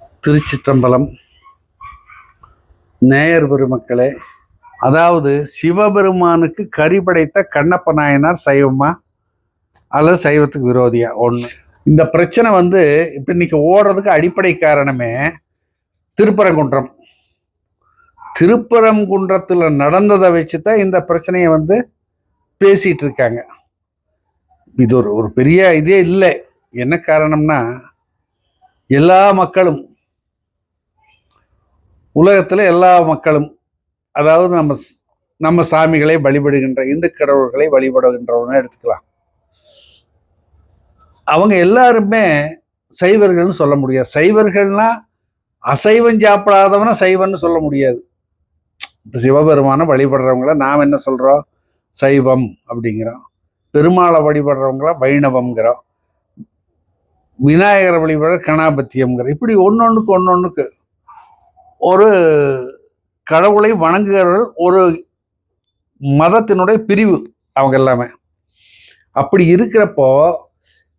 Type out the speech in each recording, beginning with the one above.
திருச்சிற்றம்பலம். நேயர் பெருமக்களே அதாவது சிவபெருமானுக்கு கறி படைத்த கண்ணப்ப நாயனார் சைவமா? அல்லது சைவத்துக்கு விரோதியா? ஒன்று இந்த பிரச்சனை வந்து இப்போ இன்னைக்கு ஓடுறதுக்கு அடிப்படை காரணமே திருப்பரங்குன்றம். திருப்பரங்குன்றத்தில் நடந்ததை வச்சு தான் இந்த பிரச்சனையை வந்து பேசிகிட்டு இருக்காங்க. இது ஒரு ஒரு பெரிய இதே இல்லை. என்ன காரணம்னா எல்லா மக்களும் உலகத்தில் எல்லா மக்களும் அதாவது நம்ம நம்ம சாமிகளை வழிபடுகின்ற இந்து கடவுள்களை வழிபடுகின்றவங்க எடுத்துக்கலாம். அவங்க எல்லாருமே சைவர்கள்னு சொல்ல முடியாது. சைவர்கள்னா அசைவம் சாப்பிடாதவனை சைவன்னு சொல்ல முடியாது. இப்போ சிவபெருமானை வழிபடுறவங்கள நாம் என்ன சொல்கிறோம் சைவம் அப்படிங்கிறோம். பெருமாளை வழிபடுறவங்கள வைணவம்ங்கிறோம். விநாயகரை வழிபட கணாபத்தியம்ங்கிற இப்படி ஒன்னொன்றுக்கு ஒன்னொன்றுக்கு ஒரு கடவுளை வணங்குகிறவர்கள் ஒரு மதத்தினுடைய பிரிவு அவங்க எல்லாமே. அப்படி இருக்கிறப்போ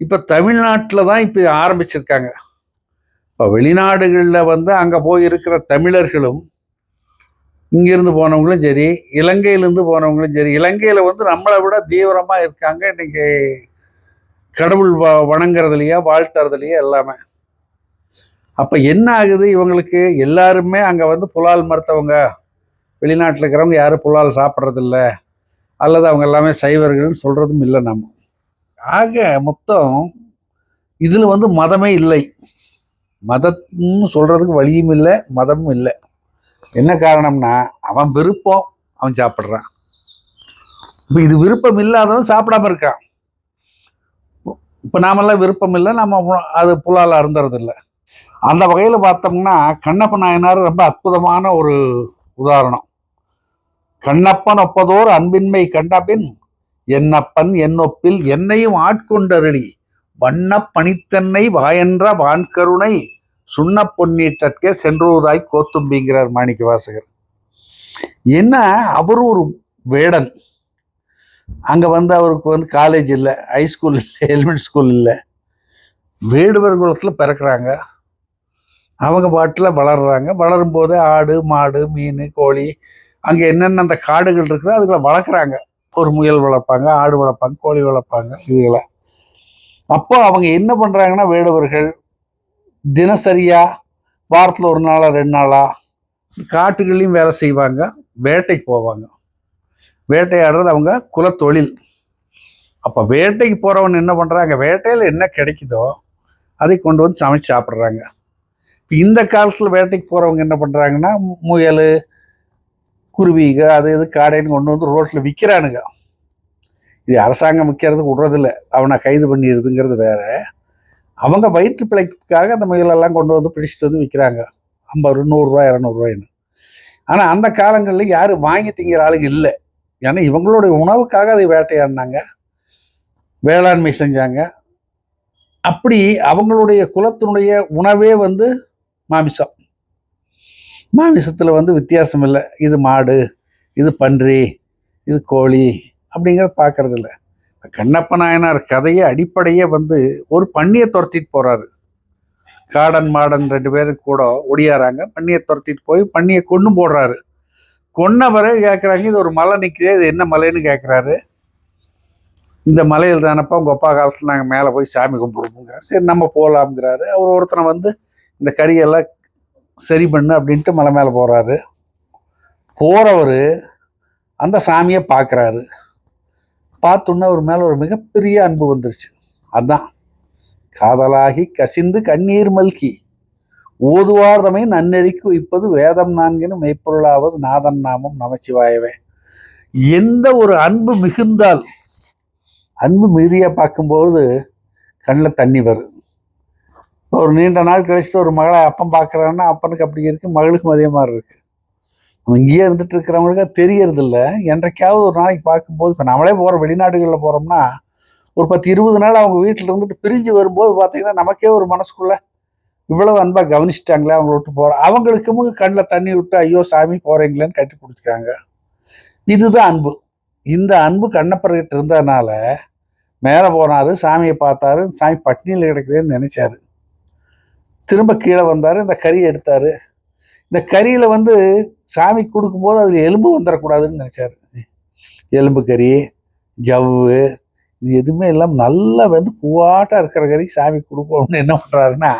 இப்போ தமிழ்நாட்டில் தான் இப்போ ஆரம்பிச்சிருக்காங்க. இப்போ வெளிநாடுகளில் வந்து அங்கே போய் இருக்கிற தமிழர்களும் இங்கிருந்து போனவங்களும் சரி இலங்கையிலேருந்து போனவங்களும் சரி இலங்கையில் வந்து நம்மளை விட தீவிரமாக இருக்காங்க. இன்றைக்கி கடவுள் வ வணங்குறதுலையோ வாழ்த்துறதுலையோ எல்லாமே. அப்போ என்ன ஆகுது? இவங்களுக்கு எல்லாருமே அங்கே வந்து புலால் மறுத்தவங்க வெளிநாட்டில் இருக்கிறவங்க யாரும் புலால் சாப்பிட்றதில்ல. அல்லது அவங்க எல்லாமே சைவர்கள்னு சொல்கிறதும் இல்லை நம்ம. ஆக மொத்தம் இதில் வந்து மதமே இல்லை. மதம்னு சொல்கிறதுக்கு வழியும் இல்லை மதமும் இல்லை. என்ன காரணம்னா அவன் விருப்பம் அவன் சாப்பிட்றான். இப்போ இது விருப்பம் இல்லாதவன் சாப்பிடாம இருக்கான். இப்போ நாமெல்லாம் விருப்பம் இல்லை நம்ம அது புலால் அருந்துறதில்லை அந்த வகையில் பார்த்தோம்னா கண்ணப்ப நாயனார் ரொம்ப அற்புதமான ஒரு உதாரணம். கண்ணப்பன் ஒப்பதோர் அன்பின்மை கண்டபின் என்னப்பன் என்னொப்பில் என்னையும் ஆட்கொண்டருளி. வண்ண பணித்தன்னை வாயன்ற வான்கருணை சுண்ண பொன்னீட்டற்கே சென்றுவதாய் கோத்தும்பிங்கிறார் மாணிக்க வாசகர். என்ன அவர் ஒரு வேடன். அங்கே வந்து அவருக்கு வந்து காலேஜ் இல்லை ஹைஸ்கூல் இல்லை எலிமெண்ட் ஸ்கூல் இல்லை. வேடுவர் குலத்தில் பிறக்கிறாங்க. அவங்க பாட்டில் வளர்கிறாங்க வளரும் போது ஆடு மாடு மீன் கோழி அங்கே என்னென்ன அந்த காடுகள் இருக்குதோ அதுகளை வளர்க்குறாங்க. ஒரு முயல் வளர்ப்பாங்க ஆடு வளர்ப்பாங்க கோழி வளர்ப்பாங்க இதுகளை. அப்போ அவங்க என்ன பண்ணுறாங்கன்னா வேடுவர்கள் தினசரியாக வாரத்தில் ஒரு நாளாக ரெண்டு நாளாக காட்டுகள்லையும் வேலை செய்வாங்க வேட்டைக்கு போவாங்க. வேட்டையாடுறது அவங்க குலத்தொழில். அப்போ வேட்டைக்கு போகிறவன் என்ன பண்ணுறாங்க வேட்டையில் என்ன கிடைக்குதோ அதை கொண்டு வந்து சமைச்சு சாப்பிட்றாங்க. இப்போ இந்த காலத்தில் வேட்டைக்கு போகிறவங்க என்ன பண்ணுறாங்கன்னா முயல் குருவிக அது இது காடைன்னு கொண்டு வந்து ரோட்டில் விற்கிறானுங்க இது அரசாங்கம் விற்கிறதுக்கு விடுறதில்ல. அவனை கைது பண்ணிடுதுங்கிறது வேற. அவங்க வயிற்று பிழைப்புக்காக அந்த முயலெல்லாம் கொண்டு வந்து பிடிச்சிட்டு வந்து விற்கிறாங்க ஐம்பது நூறுரூவா இரநூறுவாயின்னு. ஆனால் அந்த காலங்களில் யாரும் வாங்கி திங்கிற ஆளுங்க இல்லை. ஏன்னா இவங்களுடைய உணவுக்காக அதை வேட்டையாடினாங்க. வேளாண்மை செஞ்சாங்க. அப்படி அவங்களுடைய குலத்தினுடைய உணவே வந்து மாமிசம். மாமிசத்தில் வந்து வித்தியாசம் இல்லை. இது மாடு இது பன்றி இது கோழி அப்படிங்கிறத பார்க்கறதில்ல கண்ணப்ப நாயனார் கதையை அடிப்படையே வந்து ஒரு பண்ணியை துரத்திட்டு போகிறாரு காடன் மாடன் ரெண்டு பேரும் கூட ஒடியாராங்க. பண்ணியை துரத்திட்டு போய் பண்ணியை கொண்டு போடுறாரு. கொன்ன பிறகு கேட்குறாங்க இது ஒரு மலை நிற்குது இது என்ன மலைன்னு கேட்குறாரு இந்த மலையில் தானப்பா உங்கள் அப்பா காலத்தில் நாங்கள் மேலே போய் சாமி கும்பிடுவோங்க சரி நம்ம போகலாம்ங்கிறாரு அவர் ஒருத்தனை வந்து இந்த கறியெல்லாம் சரி பண்ணு அப்படின்ட்டு மலை மேலே போகிறாரு போகிறவர் அந்த சாமியை பார்க்குறாரு பார்த்தோன்னே அவர் மேலே ஒரு மிகப்பெரிய அன்பு வந்துருச்சு. அதான். காதலாகி கசிந்து கண்ணீர் மல்கி. ஓதுவார்தமை நன்னெறிக்கு வைப்பது வேதம் நான்கினு மெய்ப்பொருளாவது நாதன் நாமம் நமச்சிவாயவே. எந்த ஒரு அன்பு மிகுந்தால் அன்பு மிகுதியாக பார்க்கும்போது கண்ணில் தண்ணி வரும். ஒரு நீண்ட நாள் கழிச்சுட்டு ஒரு மகளை அப்பன் பார்க்குறான்னா அப்பனுக்கு அப்படி இருக்குது மகளுக்கும் அதே மாதிரி இருக்குது நம்ம இங்கேயே இருந்துட்டு இருக்கிறவங்களுக்கு தெரியறது இல்லை என்றைக்காவது ஒரு நாளைக்கு பார்க்கும்போது இப்போ நம்மளே போகிற வெளிநாடுகளில் போகிறோம்னா ஒரு பத்து இருபது நாள் அவங்க வீட்டில் இருந்துட்டு பிரிஞ்சு வரும்போது பார்த்தீங்கன்னா நமக்கே ஒரு மனசுக்குள்ளே இவ்வளவு அன்பாக கவனிச்சிட்டாங்களே அவங்கள விட்டு போகிற அவங்களுக்கும் கண்ணில் தண்ணி விட்டு ஐயோ சாமி போகிறீங்களேன்னு கட்டி பிடிச்சிக்கிறாங்க. இதுதான் அன்பு. இந்த அன்பு கண்ணப்பர்கிட்ட இருந்ததுனால மேலே போனாரு சாமியை பார்த்தாரு சாமி பட்னியில் கிடக்குதுன்னு நினச்சாரு. திரும்ப கீழே வந்தார் இந்த கறியை எடுத்தார். இந்த கறியில் வந்து சாமி கொடுக்கும்போது அதில் எலும்பு வந்துடக்கூடாதுன்னு நினச்சாரு. எலும்பு கறி ஜவ்வு இது எதுவுமே இல்லாமல் நல்லா வந்து பூவாட்டாக இருக்கிற கறி சாமி கொடுக்கணும்னு என்ன பண்ணுறாருன்னா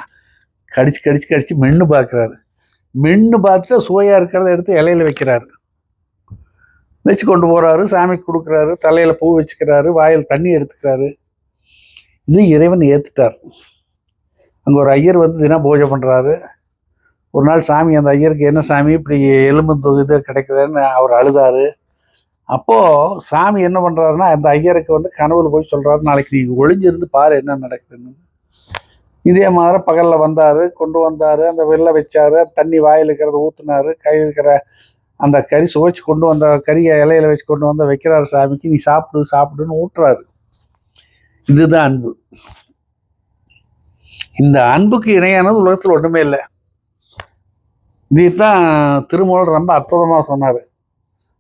கடிச்சு கடிச்சு கடிச்சு மென்று பார்க்குறாரு மென்று பார்த்துட்டு சுவையாக இருக்கிறத எடுத்து இலையில வைக்கிறாரு. வச்சு கொண்டு போகிறாரு சாமிக்கு கொடுக்குறாரு தலையில் பூ வச்சுக்கிறாரு வாயில் தண்ணி எடுத்துக்கிறாரு. இது இறைவன் ஏற்றுட்டார் அங்கே ஒரு ஐயர் வந்து தினம் பூஜை பண்ணுறாரு ஒரு நாள் சாமி அந்த ஐயருக்கு என்ன சாமி இப்படி எலும்பு தொகுது கிடைக்குதுன்னு அவர் அழுதாரு. அப்போது சாமி என்ன பண்ணுறாருன்னா அந்த ஐயருக்கு வந்து கனவுல போய் சொல்கிறாரு நாளைக்கு நீ ஒளிஞ்சிருந்து பாரு என்ன நடக்குதுன்னு. இதே மாதிரி பகலில் வந்தார் கொண்டு வந்தார் அந்த வெள்ளை வச்சார் தண்ணி வாயில் இருக்கிறத ஊற்றுனாரு கையில் இருக்கிற அந்த கறி சுவைச்சு கொண்டு வந்த கறியை இலையில வச்சு கொண்டு வந்து வைக்கிறாரு சாமிக்கு நீ சாப்பிடு சாப்பிடுன்னு ஊட்டுறாரு. இதுதான் அன்பு. இந்த அன்புக்கு இணையானது உலகத்தில் ஒன்றுமே இல்லை. இதைத்தான் திருமூலர் ரொம்ப அற்புதமாக சொன்னார்.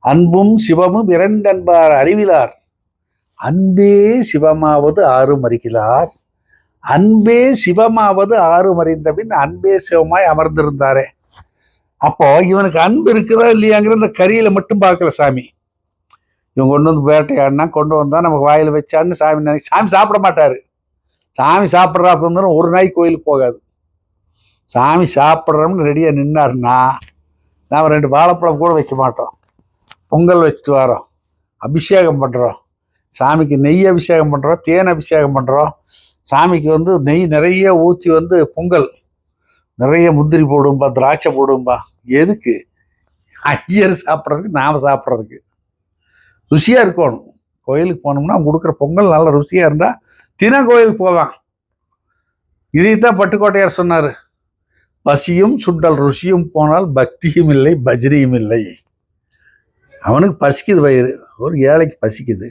அன்பும் சிவமும் இரண்டன்பார் அறிவிலார். அன்பே சிவமாவது ஆறு மறிக்கிறார் அன்பே சிவமாவது ஆறு மறிந்த பின் அன்பே சிவமாய் அமர்ந்திருந்தாரே. அப்போ இவனுக்கு அன்பு இருக்குதா இல்லையாங்கிற இந்த கரியில மட்டும் பார்க்கல சாமி. இவன் கொண்டு வந்து வேட்டையாடினா கொண்டு வந்தா நமக்கு வாயில் வச்சான்னு சாமி நினைக்க சாமி சாப்பிட மாட்டாரு. சாமி சாப்பிட்றா அப்படின்னு ஒரு நாய் கோயிலுக்கு போகாது. சாமி சாப்பிட்றோம்னு ரெடியாக நின்னார்னா நாம் ரெண்டு வாழைப்பழம் கூட வைக்க மாட்டோம். பொங்கல் வச்சுட்டு வரோம். அபிஷேகம் பண்ணுறோம் சாமிக்கு நெய் அபிஷேகம் பண்ணுறோம் தேன் அபிஷேகம் பண்ணுறோம் சாமிக்கு வந்து நெய் நிறைய ஊற்றி வந்து பொங்கல். நிறைய முந்திரி போடும்பா திராட்சை போடும்பா எதுக்கு? ஐயர் சாப்பிட்றதுக்கு நாம் சாப்பிட்றதுக்கு. ருசியாக இருக்கணும். கோயிலுக்கு போனோம்னா அவங்க கொடுக்குற பொங்கல் நல்ல ருசியாக இருந்தால் தினம் கோயிலுக்கு போவான் இதைத்தான் பட்டுக்கோட்டையார் சொன்னார். பசியும் சுண்டல் ருசியும் போனால் பக்தியும் இல்லை பஜ்ரியும் இல்லை. அவனுக்கு பசிக்குது வயிறு. ஒரு ஏழைக்கு பசிக்குது.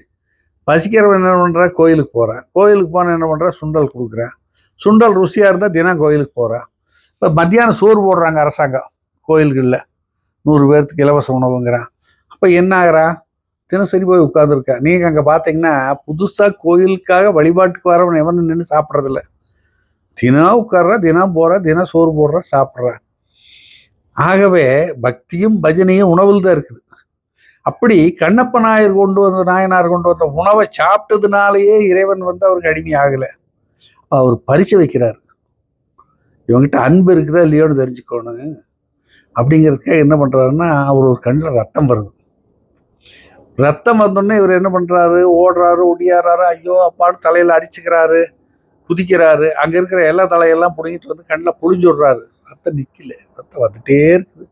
பசிக்கிறவன் என்ன பண்ணுறான் கோயிலுக்கு போகிறான் கோயிலுக்கு போனால் என்ன பண்ணுறான் சுண்டல் கொடுக்குறான். சுண்டல் ருசியாக இருந்தால் தினம் கோயிலுக்கு போகிறான் இப்போ மத்தியானம் சோறு போடுறாங்க அரசாங்கம். கோயில்களில் நூறு பேர்த்துக்கு இலவச உணவுங்கிறான். அப்போ என்ன ஆகுறான் தினசரி போய் உட்காந்துருக்கேன் நீங்கள் அங்கே பார்த்தீங்கன்னா புதுசாக கோயிலுக்காக வழிபாட்டுக்கு வரவன் எவனும் நின்று சாப்பிட்றதில்ல. தினம் உட்கார்றா தினம் போகிற தினம் சோறு போடுறா சாப்பிட்றா. ஆகவே பக்தியும் பஜனையும் உணவில் தான் இருக்குது. அப்படி கண்ணப்ப நாயர் கொண்டு வந்த நாயனார் கொண்டு வந்த உணவை சாப்பிட்டதுனாலேயே இறைவன் வந்து அவருக்கு அடிமை ஆகலை. அவர் பரிசு வைக்கிறார். இவங்ககிட்ட அன்பு இருக்குதா இல்லையோன்னு தெரிஞ்சுக்கணும். அப்படிங்கிறதுக்காக என்ன பண்ணுறாருன்னா அவர் ஒரு கண்ணில் ரத்தம் வருது. ரத்தம் வந்தோடனே இவர் என்ன பண்ணுறாரு ஓடுறாரு ஒடியாடுறாரு ஐயோ அப்பான்னு தலையில் அடிச்சுக்கிறாரு குதிக்கிறாரு. அங்கே இருக்கிற எல்லா தலையெல்லாம் பிடுங்கிட்டு வந்து கண்ணில் புழிஞ்சு விடுறாரு ரத்தம் நிற்கல ரத்தம் வந்துட்டே இருக்குது.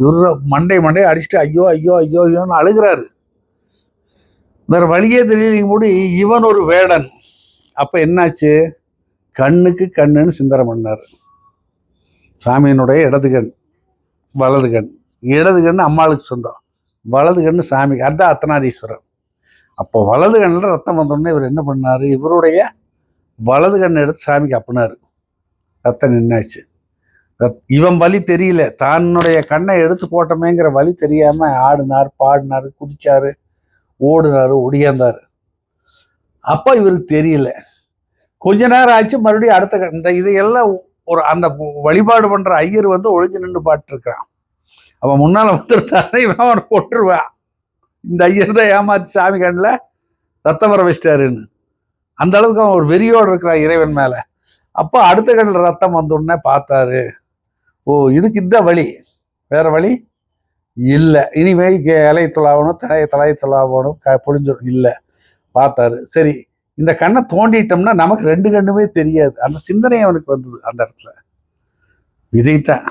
இவர் மண்டை மண்டை அடிச்சுட்டு ஐயோ ஐயோ ஐயோ ஐயோன்னு அழுகிறாரு. வேற வழியே தெரியலைங்க முடி. இவன் ஒரு வேடன். அப்போ என்னாச்சு? கண்ணுக்கு கண்ணுன்னு சிந்தனை பண்ணார். சாமியினுடைய இடது கண் வலது கண். இடது கண் அம்மாளுக்கு சொந்தம். வலது கண்ணு சாமிக்கு அதான் அர்த்தநாரீஸ்வரர் அப்போ வலது கண்ணில் ரத்தம் வந்தோடனே இவர் என்ன பண்ணார்? இவருடைய வலது கண்ணை எடுத்து சாமிக்கு அப்பினார். ரத்தம் நின்னாச்சு. ரத்- இவன் வலி தெரியல. தன்னுடைய கண்ணை எடுத்து போட்டமேங்கிற வலி தெரியாமல் ஆடினார் பாடினார் குதிச்சார் ஓடினாரு ஒடியாந்தார். அப்போ இவருக்கு தெரியல. கொஞ்ச நேரம் ஆச்சு மறுபடியும் அடுத்த இந்த இதையெல்லாம் ஒரு அந்த வழிபாடு பண்ணுற ஐயர் வந்து ஒளிஞ்சு நின்று பாட்டுருக்கிறான் அவன் முன்னால் வந்துருந்தானே இவன் அவனை கொட்டுருவான் இந்த ஐயர் தான் ஏமாத்தி சாமி கண்ணில் ரத்தம் வர வச்சிட்டாருன்னு. அந்த அளவுக்கு அவன் ஒரு வெறியோடு இருக்கிறான் இறைவன் மேலே. அப்போ அடுத்த கண்ணில் ரத்தம் வந்தோடனே பார்த்தாரு. ஓ இதுக்கு இந்த வழி. வேற வழி? இல்லை. இனிமேல் இலை இலையை தொலாவணும் தலை தலையை க புழிஞ்சிடும் இல்லை. பார்த்தாரு. சரி இந்த கண்ணை தோண்டிட்டோம்னா நமக்கு ரெண்டு கண்ணுமே தெரியாது. அந்த சிந்தனை அவனுக்கு வந்தது அந்த இடத்துல. இதைத்தான்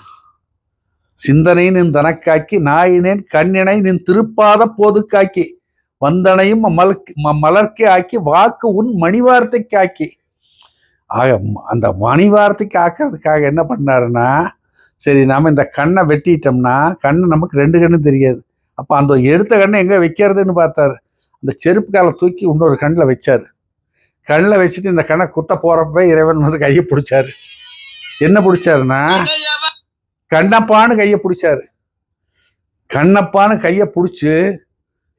சிந்தனை நின் தனக்காக்கி நாயினேன் கண்ணினை நின் திருப்பாத போதுக்காக்கி வந்தனையும் மலர்க்கு ம- மலர்க்கே ஆக்கி வாக்கு உன் மணிவார்த்தைக்கு ஆக்கி ஆக அந்த மணிவார்த்தைக்கு ஆக்கிறதுக்காக என்ன பண்ணாருன்னா சரி நாம இந்த கண்ணை வெட்டிட்டோம்னா கண்ணு நமக்கு ரெண்டு கண்ணு தெரியாது. அப்போ அந்த எடுத்த கண்ணை எங்கே வைக்கிறதுன்னு பார்த்தாரு. அந்த செருப்பு காலை தூக்கி இன்னொரு கண்ணில் வச்சார். கண்ணில் வச்சுட்டு இந்த கண்ணை குத்த போகிறப்ப இறைவன் வந்து கையை பிடிச்சாரு. என்ன பிடிச்சாருன்னா கண்ணப்பான்னு கையை பிடிச்சாரு. கண்ணப்பான்னு கையை பிடிச்சி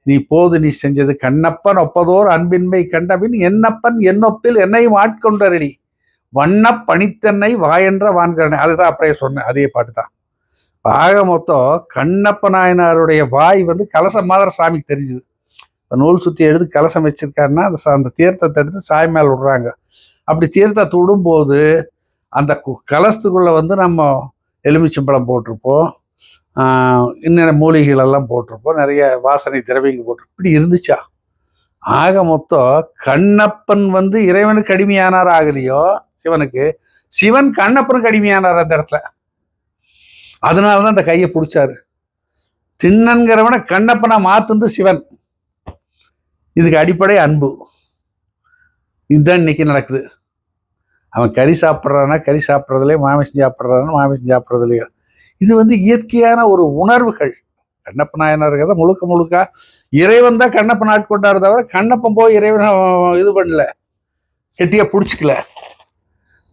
நீ போது நீ செஞ்சது கண்ணப்பன் ஒப்பதோர் அன்பின்மை கண்டபின் என்னப்பன் என்னொப்பில் என்னையும் ஆட்கொண்டரடி. வண்ண பனித்தன்னை வாயென்ற வான்கரணை. அதுதான் அப்படியே சொன்னேன் அதே பாட்டு தான் ஆக மொத்தம் கண்ணப்ப நாயனாருடைய வாய் வந்து கலசம் மாதிரி சாமிக்கு தெரிஞ்சுது. இப்போ நூல் சுற்றி எடுத்து கலசம் வச்சிருக்காருன்னா அந்த அந்த தீர்த்தத்தை எடுத்து சாய் மேல விடுறாங்க. அப்படி தீர்த்தத்தை விடும்போது அந்த கு- கலசத்துக்குள்ள வந்து நம்ம எலுமிச்சம்பழம் போட்டிருப்போம். இன்னும் மூலிகைகள் எல்லாம் போட்டிருப்போம். நிறைய வாசனை திரவியங்கள் போட்டிருப்போம். இப்படி இருந்துச்சா? ஆக மொத்தம் கண்ணப்பன் வந்து இறைவனுக்கு அடிமையானார் ஆகலையோ? சிவனுக்கு. சிவன் கண்ணப்பனுக்கு அடிமையானார் அந்த இடத்துல? அதனால தான் அந்த கையை பிடிச்சாரு. திண்ணன்கிறவனை கண்ணப்பனை மாத்துந்து சிவன். இதுக்கு அடிப்படை அன்பு. இதுதான் இன்னைக்கு நடக்குது. அவன் கறி சாப்பிட்றானா கறி சாப்பிட்றதுலையே மாமிசம் சாப்பிட்றானா மாமிசம் சாப்பிட்றதுலையோ. இது வந்து இயற்கையான ஒரு உணர்வுகள். கண்ணப்ப நாயனாருங்கிறத முழுக்க முழுக்க இறைவன் தான் கண்ணப்பன் ஆட்கொண்டாரு தவிர கண்ணப்பன் போய் இறைவனை இது பண்ணல. கெட்டியா பிடிச்சிக்கல.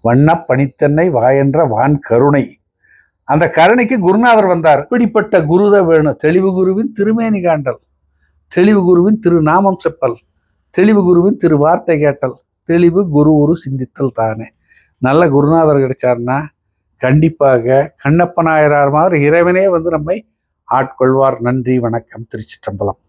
வண்ண பனித்தன்னை வாயென்ற வான் கருணை. அந்த கருணைக்கு குருநாதர் வந்தார். இப்படிப்பட்ட குருத வேணும் தெளிவு குருவின் திருமேனி காண்டல் தெளிவு குருவின் திரு நாமம் செப்பல் தெளிவு குருவின் திரு வார்த்தை கேட்டல். தெளிவு குரு ஒரு சிந்தித்தல் தானே. நல்ல குருநாதர் கிடைச்சாருன்னா கண்டிப்பாக கண்ணப்ப நாயரார் மாதிரி இறைவனே வந்து நம்மை ஆட்கொள்வார். நன்றி வணக்கம். திருச்சிற்றம்பலம்.